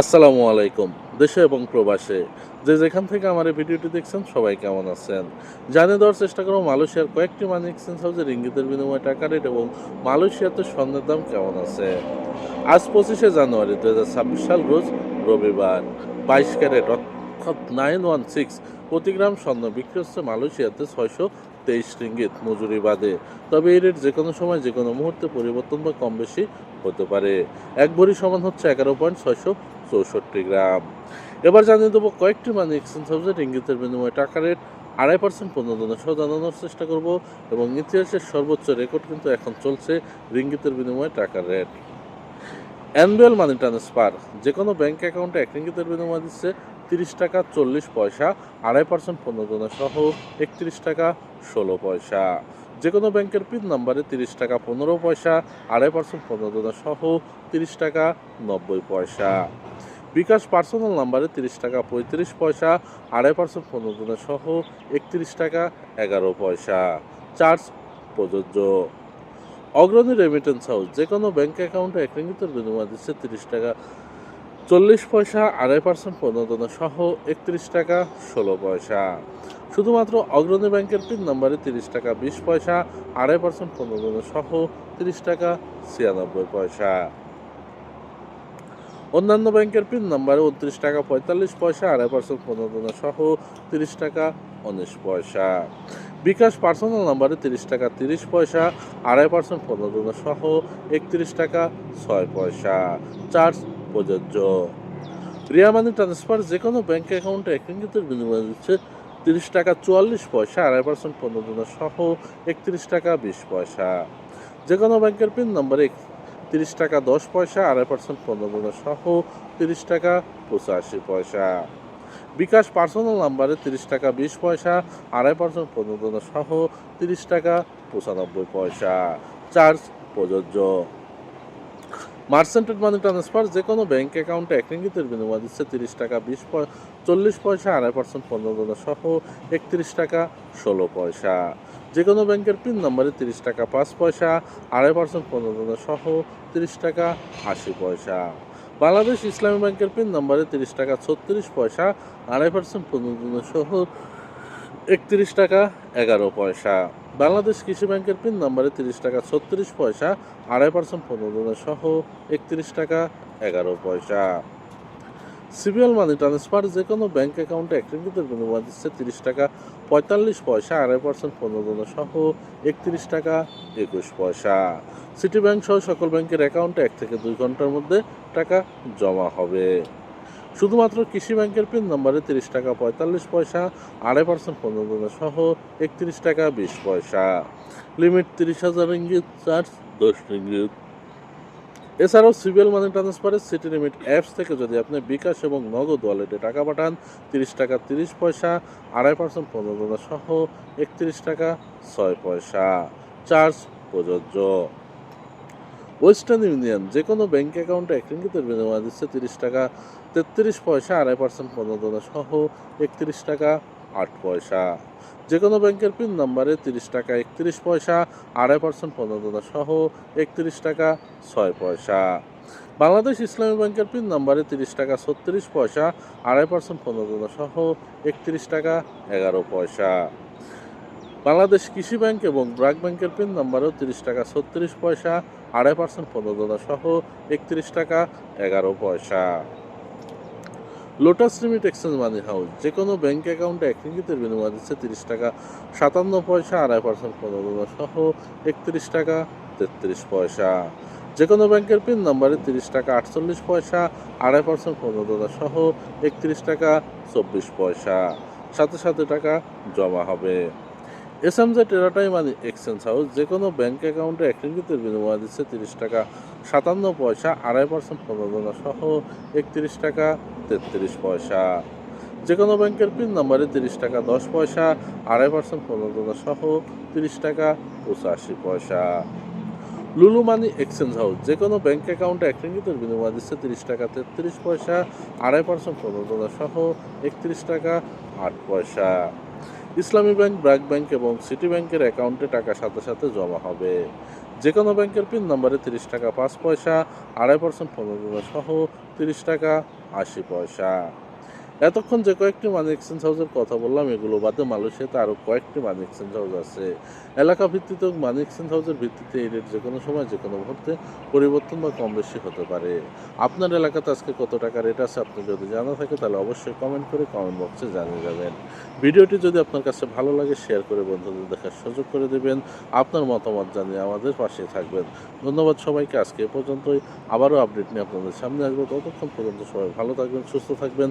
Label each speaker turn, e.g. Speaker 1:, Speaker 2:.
Speaker 1: আসসালামু আলাইকুম, দেশে এবং প্রবাসে। যে যেখান থেকে আমার এই ভিডিওটি দেখছেন, সবাই কেমন আছেন? জানিয়ে দেওয়ার চেষ্টা করব, মালয়েশিয়ার কয়েকটি মানি এক্সচেঞ্জ হাউসের ইঙ্গিতের বিনিময়ে টাকা রেট এবং মালয়েশিয়াতে স্বর্ণের দাম কেমন আছে? আজ পঁচিশে জানুয়ারি দু হাজার ছাব্বিশ সাল রোজ রবিবার। বাইশ ক্যারেট অর্থাৎ নাইন ওয়ান সিক্স প্রতি গ্রাম স্বর্ণ বিক্রি হচ্ছে মালয়েশিয়াতে ছয়শো তেইশ রিঙ্গিত মজুরি বাদে। তবে এই রেট যে কোনো সময় যে কোনো মুহূর্তে পরিবর্তন বা কম বেশি হতে পারে। এক ভরি সমান হচ্ছে এগারো পয়েন্ট ছয়শো চৌষট্টি গ্রাম। এবার জানিয়ে দেবো কয়েকটি মানি এক্সচেঞ্জ হাউসের ইঙ্গিতের বিনিময়ে টাকা রেট আড়াই পার্সেন্ট পণ্য সহ জানানোর চেষ্টা করব এবং ইতিহাসের সর্বোচ্চ রেকর্ড কিন্তু এখন চলছে রিঙ্গিতের বিনিময়ে টাকার রেট অ্যানুয়াল মানি ট্রান্সফার যে কোনো ব্যাঙ্ক অ্যাকাউন্টে এক রিঙ্গিতের বিনিময় দিচ্ছে তিরিশ টাকা চল্লিশ পয়সা, আড়াই পার্সেন্ট পণ্য সহ একত্রিশ টাকা ষোলো পয়সা। যে কোনো ব্যাংকের পিন নাম্বারে তিরিশ টাকা পনেরো পয়সা, আড়াই পার্সেন্ট পনেরো সহ তিরিশ টাকা নব্বই পয়সা। বিকাশ পার্সোনাল নাম্বারে তিরিশ টাকা পঁয়ত্রিশ পয়সা, আড়াই পার্সেন্ট পনেরো সহ একত্রিশ টাকা এগারো পয়সা। চার্জ প্রযোজ্য। অগ্রণী রেমিটেন্স হাউস যে কোনো ব্যাংক অ্যাকাউন্টে এক বিনিময় দিচ্ছে তিরিশ টাকা চল্লিশ পয়সা আড়াই পার্সেন্ট পনেরো সহ একত্রিশ টাকা ষোলো পয়সা। শুধুমাত্র অগ্রণী ব্যাংকের পিন নাম্বারে তিরিশ টাকা বিশ পয়সা, আড়াই পার্সেন্ট পনেরো সহ তিরিশ টাকা ছিয়ানব্বই পয়সা। অন্যান্য ব্যাংকের পিন নাম্বারে উনত্রিশ টাকা পঁয়তাল্লিশ পয়সা, আড়াই পার্সেন্ট পনেরো সহ তিরিশ টাকা উনিশ পয়সা। বিকাশ পার্সোনাল নাম্বারে তিরিশ টাকা তিরিশ পয়সা, আড়াই পার্সেন্ট পনেরো সহ একত্রিশ টাকা ছয় পয়সা। চার্জ প্রযোজ্য। রিয়া মানি ট্রান্সফার যে কোনো ব্যাংক অ্যাকাউন্টে এক রিঙ্গিতের বিনিময় দিচ্ছে তিরিশ টাকা চুয়াল্লিশ পয়সা, আড়াই পার্সেন্ট পনেরো সহ একত্রিশ টাকা বিশ পয়সা। যে কোনো ব্যাংকের পিন নম্বরে তিরিশ টাকা দশ পয়সা, আড়াই পার্সেন্ট পনেরো সহ তিরিশ টাকা পঁচাশি পয়সা। বিকাশ পার্সোনাল নাম্বারে তিরিশ টাকা বিশ পয়সা, আড়াই পার্সেন্ট পনেরো সহ তিরিশ টাকা পঁচানব্বই পয়সা। চার্জ প্রযোজ্য। মার্সেন্টেড মানি ট্রান্সফার যে কোনো ব্যাংক অ্যাকাউন্টে এক রিঙ্গিতের বিনিময় দিচ্ছে তিরিশ টাকা, বিশ চল্লিশ পয়সা, আড়াই পার্সেন্ট পনেরো সহ একত্রিশ টাকা, ষোলো পয়সা। যে কোনো ব্যাংকের পিন নম্বরে তিরিশ টাকা, পাঁচ পয়সা, আড়াই পার্সেন্ট পনেরো সহ তিরিশ টাকা, আশি পয়সা। বাংলাদেশ ইসলামী ব্যাংকের পিন নম্বরে তিরিশ টাকা, ছত্রিশ পয়সা, আড়াই পার্সেন্ট পনেরো সহ একত্রিশ টাকা, এগারো পয়সা। বাংলাদেশ কৃষি ব্যাংকের পিন নম্বরে তিরিশ টাকা, ছত্রিশ পয়সা, আড়াই পার্সেন্ট পনেরো সহ একত্রিশ টাকা, এগারো পয়সা। সিবিএল মানি ট্রান্সফার যে কোনো ব্যাংক অ্যাকাউন্টে এক বিনিময় দিচ্ছে তিরিশ টাকা, পঁয়তাল্লিশ পয়সা, আড়াই পার্সেন্ট পনেরো সহ একত্রিশ টাকা, একুশ পয়সা। সিটি ব্যাংক সহ সকল ব্যাংকের অ্যাকাউন্টে এক থেকে দুই ঘণ্টার মধ্যে টাকা জমা হবে। শুধুমাত্র কৃষি ব্যাংকের পিন নম্বরে তিরিশ টাকা পঁয়তাল্লিশ পয়সা, আড়াই পার্সেন্ট পনেরো সহ একত্রিশ টাকা বিশ পয়সা। লিমিট তিরিশ হাজার ইঙ্গিত, চার্জ দশ ইঙ্গিত। এছাড়াও সিবিএল মানি ট্রান্সফারের সিটি লিমিট অ্যাপস থেকে যদি আপনি বিকাশ এবং নগদ ওয়ালেটে টাকা পাঠান, তিরিশ টাকা তিরিশ পয়সা, আড়াই পার্সেন্ট পনেরো সহ একত্রিশ টাকা ছয় পয়সা। চার্জ প্রযোজ্য। ওয়েস্টার্ন ইউনিয়ন যে কোনো ব্যাংক অ্যাকাউন্টে এক রিঙ্গিতের বিনিময় দিচ্ছে তিরিশ টাকা, তেত্রিশ পয়সা আড়াই পার্সেন্ট পনেরো সহ একত্রিশ টাকা আট পয়সা। যে কোনো ব্যাংকের পিন নাম্বারে তিরিশ টাকা, একত্রিশ পয়সা আড়াই পার্সেন্ট পনেরো সহ একত্রিশ টাকা ছয় পয়সা। বাংলাদেশ ইসলামী ব্যাংকের পিন নাম্বারে তিরিশ টাকা, ছত্রিশ পয়সা আড়াই পার্সেন্ট পনেরো সহ একত্রিশ টাকা এগারো পয়সা। বাংলাদেশ কৃষি ব্যাংক এবং ব্রাক ব্যাংকের পিন নম্বরেও তিরিশ টাকা ছত্রিশ পয়সা, আড়াই পার্সেন্ট পনেরো সহ একত্রিশ টাকা এগারো পয়সা। Lotus limit exchange money house যে কোনো ব্যাংক অ্যাকাউন্টে এক রিঙ্গিতের বিনিময় দিচ্ছে তিরিশ টাকা, সাতান্ন পয়সা, আড়াই পার্সেন্ট পনেরো সহ একত্রিশ টাকা, তেত্রিশ পয়সা। যে কোনো ব্যাংকের পিন নম্বরে তিরিশ টাকা, আটচল্লিশ পয়সা, আড়াই পার্সেন্ট পনেরো সহ একত্রিশ টাকা, চব্বিশ পয়সা। সাথে সাথে টাকা জমা হবে। এস এম জে টেরাটাই মানি এক্সচেঞ্জ হাউস যে কোনো ব্যাংক অ্যাকাউন্টে এক বিনিময় দিচ্ছে তিরিশ টাকা, সাতান্ন পয়সা, আড়াই পার্সেন্ট পনেরো সহ একত্রিশ টাকা, তেত্রিশ পয়সা। যে কোনো ব্যাংকের পিন নাম্বারে তিরিশ টাকা, দশ পয়সা, আড়াই পার্সেন্ট পনেরো সহ তিরিশ টাকা, পঁচাশি পয়সা। লুলু মানি এক্সচেঞ্জ হাউস যে কোনো ব্যাংক অ্যাকাউন্টে এক বিনিময় দিচ্ছে তিরিশ টাকা, তেত্রিশ পয়সা, আড়াই পার্সেন্ট পনেরো সহ একত্রিশ টাকা, আট পয়সা। ইসলামী ব্যাংক, ব্র্যাক ব্যাংক এবং সিটি ব্যাংকের অ্যাকাউন্টে টাকা সাথে সাথে জমা হবে। যে কোনো ব্যাংকের পিন নম্বরে তিরিশ টাকা, পাঁচ পয়সা, আড়াই পার্সেন্ট পনেরো সহ তিরিশ টাকা, আশি পয়সা। এতক্ষণ যে কয়েকটি মানি এক্সচেঞ্জ হাউসের কথা বললাম, এগুলো বাদে মালয়েশিয়াতে আরও কয়েকটি মানি এক্সচেঞ্জ হাউস আছে। এলাকা ভিত্তিতে মানি এক্সচেঞ্জ হাউসের ভিত্তিতে এই রেট যে কোনো সময়, যে কোনো মুহূর্তে পরিবর্তন বা কম বেশি হতে পারে। আপনার এলাকাতে আজকে কত টাকা রেট আছে, আপনি যদি জানা থাকে, তাহলে অবশ্যই কমেন্ট করে কমেন্ট বক্সে জানিয়ে যাবেন। ভিডিওটি যদি আপনার কাছে ভালো লাগে শেয়ার করে বন্ধুদের দেখার সুযোগ করে দেবেন। আপনার মতামত জানিয়ে আমাদের পাশে থাকবেন। ধন্যবাদ সবাইকে, আজকে এ পর্যন্তই। আবারও আপডেট নিয়ে আপনাদের সামনে আসব। ততক্ষণ পর্যন্ত সবাই ভালো থাকবেন, সুস্থ থাকবেন।